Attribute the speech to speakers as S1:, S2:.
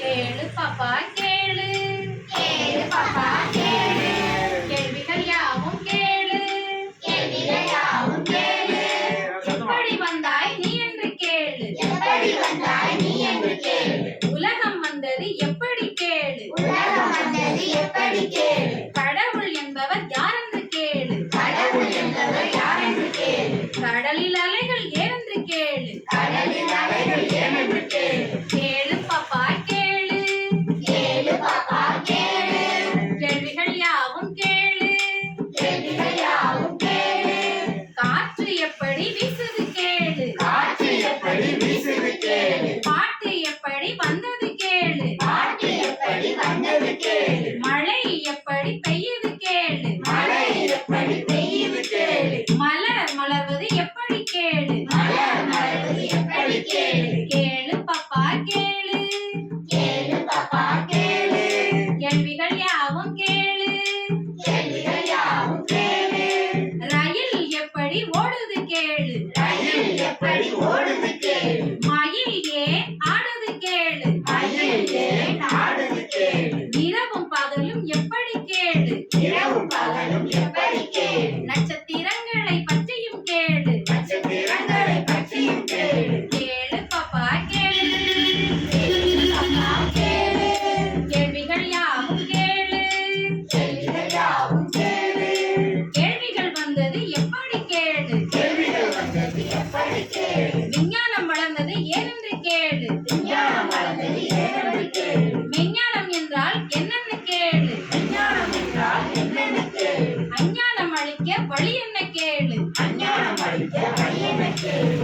S1: கேளு பாப்பா கேளு.
S2: கேளு பாப்பா கேளு.
S1: கேள்விகள் யாவும் கேளு.
S2: கேள்விகள் யாவும் கேளு.
S1: எப்படி வந்தாய் நீ என்று கேளு.
S2: எப்படி வந்தாய் நீ என்று கேளு.
S1: உலகம் வந்தது எப்படி கேளு.
S2: உலகம் வந்தது எப்படி கேளு. கடலின் அலைகள் ஏனும்
S3: விட்டு
S1: கேளு. பாப்பா கேளு
S2: கேளு பாப்பா கேளு
S1: கேள்விகள் யாவும் கேளு
S2: கேள்விகள் யாவும்
S3: கேளு
S1: காற்று எப்படி வீசுது கேளு
S3: காற்று எப்படி வீசுது கேளு
S1: பாட்டு எப்படி வந்தது கேளு
S2: பாட்டு எப்படி வந்தது
S3: கேளு
S1: மழை எப்படி பெய்யுது கேளு
S3: மழை எப்படி you hurting me?
S1: விஞ்ஞானம் வளர்ந்தது ஏனென்று கேடு.
S3: விஞ்ஞானம் வளர்ந்தது ஏனென்று கேடு.
S1: விஞ்ஞானம் என்றால் என்னென்ன கேடு.
S3: விஞ்ஞானம் என்றால் என்னென்ன கேடு.
S1: அஞ்ஞானம் அழிக்க வழி என்ன கேடு.
S3: அஞ்ஞானம் அழிக்க வழி என்ன கேடு.